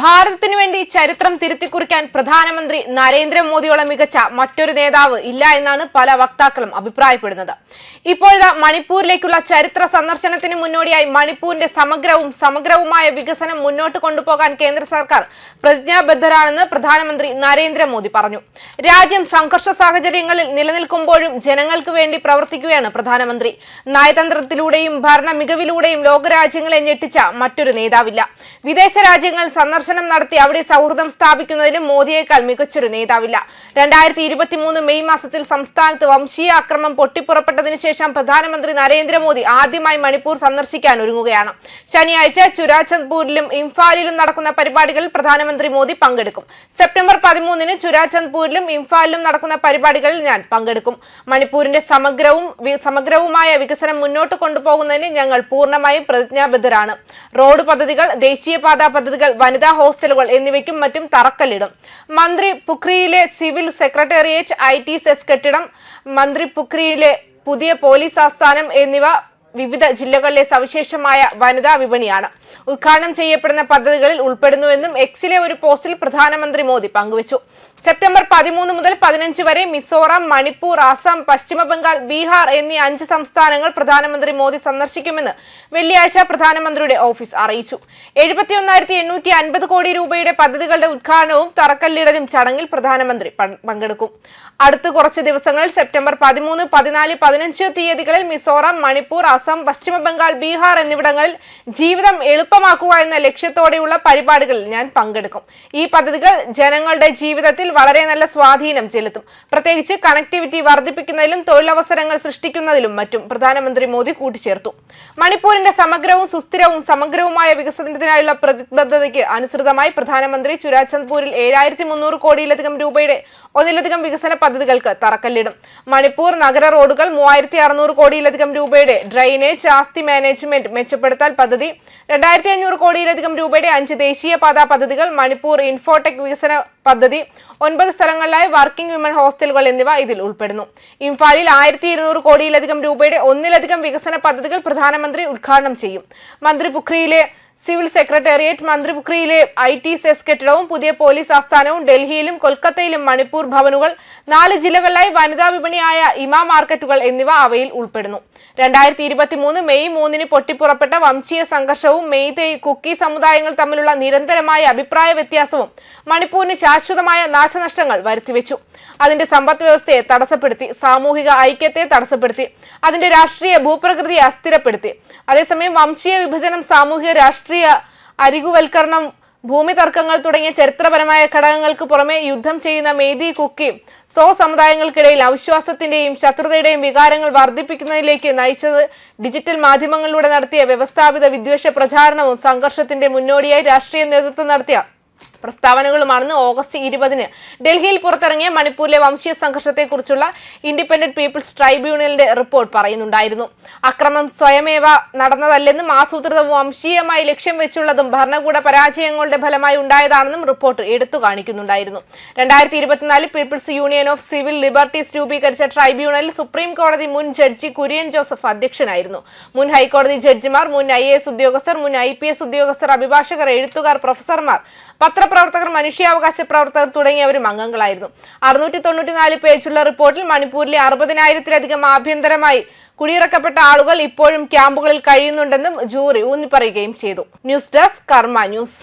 ഭാരതത്തിനു വേണ്ടി ചരിത്രം തിരുത്തിക്കുറിക്കാൻ പ്രധാനമന്ത്രി നരേന്ദ്രമോദിയോളം മികച്ച മറ്റൊരു നേതാവ് ഇല്ല എന്നാണ് പല വക്താക്കളും അഭിപ്രായപ്പെടുന്നത്. ഇപ്പോഴത്തെ മണിപ്പൂരിലേക്കുള്ള ചരിത്ര സന്ദർശനത്തിന് മുന്നോടിയായി മണിപ്പൂരിന്റെ സമഗ്രവും സമഗ്രവുമായ വികസനം മുന്നോട്ട് കൊണ്ടുപോകാൻ കേന്ദ്ര സർക്കാർ പ്രതിജ്ഞാബദ്ധരാണെന്ന് പ്രധാനമന്ത്രി നരേന്ദ്രമോദി പറഞ്ഞു. രാജ്യം സംഘർഷ സാഹചര്യങ്ങളിൽ നിലനിൽക്കുമ്പോഴും ജനങ്ങൾക്ക് വേണ്ടി പ്രവർത്തിക്കുകയാണ് പ്രധാനമന്ത്രി. നയതന്ത്രത്തിലൂടെയും ഭരണ മികവിലൂടെയും ലോകരാജ്യങ്ങളെ ഞെട്ടിച്ച മറ്റൊരു നേതാവില്ല. വിദേശ രാജ്യങ്ങൾ സന്ദർശനം നടത്തി അവിടെ സൗഹൃദം സ്ഥാപിക്കുന്നതിലും മോദിയേക്കാൾ മികച്ചൊരു നേതാവില്ല. രണ്ടായിരത്തി ഇരുപത്തിമൂന്ന് മെയ് മാസത്തിൽ സംസ്ഥാനത്ത് വംശീയ അക്രമം പൊട്ടിപ്പുറപ്പെട്ടതിനു ശേഷം പ്രധാനമന്ത്രി നരേന്ദ്രമോദി ആദ്യമായി മണിപ്പൂർ സന്ദർശിക്കാൻ ഒരുങ്ങുകയാണ്. ശനിയാഴ്ച ചുരാചന്ദ്പൂരിലും ഇംഫാലിലും നടക്കുന്ന പരിപാടികളിൽ പ്രധാനമന്ത്രി മോദി പങ്കെടുക്കും. സെപ്റ്റംബർ പതിമൂന്നിന് ചുരാചന്ദ്പൂരിലും ഇംഫാലിലും നടക്കുന്ന പരിപാടികളിൽ ഞാൻ പങ്കെടുക്കും. മണിപ്പൂരിന്റെ സമഗ്രവും സമഗ്രവുമായ വികസനം മുന്നോട്ട് കൊണ്ടുപോകുന്നതിന് ഞങ്ങൾ പൂർണമായും പ്രതിജ്ഞാബദ്ധരാണ്. റോഡ് പദ്ധതികൾ ദേശീയപാത പദ്ധതികൾ വനിതാ ഹോസ്റ്റലുകൾ എന്നിവയ്ക്കും മറ്റും തറക്കല്ലിടും. മന്ത്രി പുഖ്രിയിലെ civil secretariat I T SEZ കെട്ടിടം മന്ത്രി പുഖ്രിയിലെ പുതിയ പോലീസ് ആസ്ഥാനം എന്നിവ വിവിധ ജില്ലകളിലെ സവിശേഷമായ വനിതാ വിപണിയാണ്. ഉദ്ഘാടനം ചെയ്യപ്പെടുന്ന പദ്ധതികളിൽ ഉൾപ്പെടുന്നുവെന്നും എക്സിലെ ഒരു പോസ്റ്റിൽ പ്രധാനമന്ത്രി മോദി പങ്കുവച്ചു. സെപ്റ്റംബർ പതിമൂന്ന് മുതൽ പതിനഞ്ച് വരെ മിസോറാം മണിപ്പൂർ ആസാം പശ്ചിമ ബംഗാൾ ബീഹാർ എന്നീ അഞ്ച് സംസ്ഥാനങ്ങൾ പ്രധാനമന്ത്രി മോദി സന്ദർശിക്കുമെന്ന് വെള്ളിയാഴ്ച പ്രധാനമന്ത്രിയുടെ ഓഫീസ് അറിയിച്ചു. എഴുപത്തിയൊന്നായിരത്തി എണ്ണൂറ്റി അൻപത് കോടി രൂപയുടെ പദ്ധതികളുടെ ഉദ്ഘാടനവും തറക്കല്ലിടലും ചടങ്ങിൽ പ്രധാനമന്ത്രി പങ്കെടുക്കും. അടുത്ത കുറച്ച് ദിവസങ്ങളിൽ സെപ്റ്റംബർ പതിമൂന്ന് പതിനാല് പതിനഞ്ച് തീയതികളിൽ മിസോറാം മണിപ്പൂർ അസം പശ്ചിമ ബംഗാൾ ബീഹാർ എന്നിവിടങ്ങളിൽ ജീവിതം എളുപ്പമാക്കുക എന്ന ലക്ഷ്യത്തോടെയുള്ള പരിപാടികളിൽ ഞാൻ പങ്കെടുക്കും. ഈ പദ്ധതികൾ ജനങ്ങളുടെ ജീവിതത്തിൽ വളരെ നല്ല സ്വാധീനം ചെലുത്തും. പ്രത്യേകിച്ച് കണക്ടിവിറ്റി വർദ്ധിപ്പിക്കുന്നതിലും തൊഴിലവസരങ്ങൾ സൃഷ്ടിക്കുന്നതിലും മറ്റും പ്രധാനമന്ത്രി മോദി കൂട്ടിച്ചേർത്തു. മണിപ്പൂരിന്റെ സമഗ്രവും സുസ്ഥിരവും സമഗ്രവുമായ വികസനത്തിനായുള്ള പ്രതിബദ്ധതയ്ക്ക് അനുസൃതമായി പ്രധാനമന്ത്രി ചുരാചന്ദ്പൂരിൽ ഏഴായിരത്തി മുന്നൂറ് കോടിയിലധികം രൂപയുടെ ഒന്നിലധികം വികസന പദ്ധതികൾക്ക് തറക്കല്ലിടും. മണിപ്പൂർ നഗര റോഡുകൾ മൂവായിരത്തി അറുന്നൂറ് കോടിയിലധികം രൂപയുടെ ഡ്രൈനേജ് ആസ്തി മാനേജ്മെന്റ് മെച്ചപ്പെടുത്തൽ പദ്ധതി. രണ്ടായിരത്തി അഞ്ഞൂറ് കോടിയിലധികം രൂപയുടെ അഞ്ച് ദേശീയപാതാ പദ്ധതികൾ മണിപ്പൂർ ഇൻഫോടെക് വികസന പദ്ധതി ഒൻപത് സ്ഥലങ്ങളിലായി വർക്കിംഗ് വിമൻ ഹോസ്റ്റലുകൾ എന്നിവ ഇതിൽ ഉൾപ്പെടുന്നു. ഇംഫാലിൽ ആയിരത്തി ഇരുന്നൂറ് കോടിയിലധികം രൂപയുടെ ഒന്നിലധികം വികസന പദ്ധതികൾ പ്രധാനമന്ത്രി ഉദ്ഘാടനം ചെയ്യും. മന്ത്രി പുഖ്രിയിലെ സിവിൽ സെക്രട്ടേറിയറ്റ് മന്ത്രിപുഖ്രിയിലെ ഐ ടി സെസ് കെട്ടിടവും പുതിയ പോലീസ് ആസ്ഥാനവും ഡൽഹിയിലും കൊൽക്കത്തയിലും മണിപ്പൂർ ഭവനുകൾ നാല് ജില്ലകളിലായി വനിതാ വിപണിയായ ഇമാ മാർക്കറ്റുകൾ എന്നിവ അവയിൽ ഉൾപ്പെടുന്നു. രണ്ടായിരത്തി ഇരുപത്തി മൂന്ന് മെയ് മൂന്നിന് പൊട്ടിപ്പുറപ്പെട്ട വംശീയ സംഘർഷവും മെയ്തേ കുക്കി സമുദായങ്ങൾ തമ്മിലുള്ള നിരന്തരമായ അഭിപ്രായ വ്യത്യാസവും മണിപ്പൂരിന് ശാശ്വതമായ നാശനഷ്ടങ്ങൾ വരുത്തിവെച്ചു. അതിന്റെ സമ്പദ് വ്യവസ്ഥയെ തടസ്സപ്പെടുത്തി സാമൂഹിക ഐക്യത്തെ തടസ്സപ്പെടുത്തി അതിന്റെ രാഷ്ട്രീയ ഭൂപ്രകൃതിയെ അസ്ഥിരപ്പെടുത്തി. അതേസമയം വംശീയ വിഭജനം സാമൂഹിക രാഷ്ട്രീയ അരികുവൽക്കരണം ഭൂമി തർക്കങ്ങൾ തുടങ്ങിയ ചരിത്രപരമായ ഘടകങ്ങൾക്ക് പുറമെ യുദ്ധം ചെയ്യുന്ന മേദി കുക്കി സോ സമുദായങ്ങൾക്കിടയിൽ അവിശ്വാസത്തിന്റെയും ശത്രുതയുടെയും വികാരങ്ങൾ വർദ്ധിപ്പിക്കുന്നതിലേക്ക് നയിച്ചത് ഡിജിറ്റൽ മാധ്യമങ്ങളിലൂടെ നടത്തിയ വ്യവസ്ഥാപിത വിദ്വേഷ പ്രചാരണവും സംഘർഷത്തിന്റെ മുന്നോടിയായി രാഷ്ട്രീയ നേതൃത്വം നടത്തിയ പ്രസ്താവനകളുമാണെന്ന് ഓഗസ്റ്റ് ഇരുപതിന് ഡൽഹിയിൽ പുറത്തിറങ്ങിയ മണിപ്പൂരിലെ വംശീയ സംഘർഷത്തെക്കുറിച്ചുള്ള ഇൻഡിപെൻഡന്റ് പീപ്പിൾസ് ട്രൈബ്യൂണലിന്റെ റിപ്പോർട്ട് പറയുന്നുണ്ടായിരുന്നു. അക്രമം സ്വയമേവ നടന്നതല്ലെന്നും ആസൂത്രിതവും വംശീയമായി ലക്ഷ്യം വെച്ചുള്ളതും ഭരണകൂട പരാജയങ്ങളുടെ ഫലമായി ഉണ്ടായതാണെന്നും റിപ്പോർട്ട് എടുത്തു കാണിക്കുന്നുണ്ടായിരുന്നു. രണ്ടായിരത്തി ഇരുപത്തിനാലിൽ people's union of civil liberties രൂപീകരിച്ച ട്രൈബ്യൂണലിൽ സുപ്രീം കോടതി മുൻ ജഡ്ജി കുര്യൻ ജോസഫ് അധ്യക്ഷനായിരുന്നു. മുൻ ഹൈക്കോടതി ജഡ്ജിമാർ മുൻ ഐ ഉദ്യോഗസ്ഥർ മുൻ ഐ ഉദ്യോഗസ്ഥർ അഭിഭാഷകർ എഴുത്തുകാർ പ്രൊഫസർമാർ പത്രപ്രവർത്തകർ മനുഷ്യാവകാശ പ്രവർത്തകർ തുടങ്ങിയവരും അംഗങ്ങളായിരുന്നു. അറുന്നൂറ്റി തൊണ്ണൂറ്റിനാല് പേജുള്ള റിപ്പോർട്ടിൽ മണിപ്പൂരിലെ അറുപതിനായിരത്തിലധികം ആഭ്യന്തരമായി കുടിയിറക്കപ്പെട്ട ആളുകൾ ഇപ്പോഴും ക്യാമ്പുകളിൽ കഴിയുന്നുണ്ടെന്നും ജൂറി ഊന്നിപ്പറയുകയും ചെയ്തു. News desk Karma news.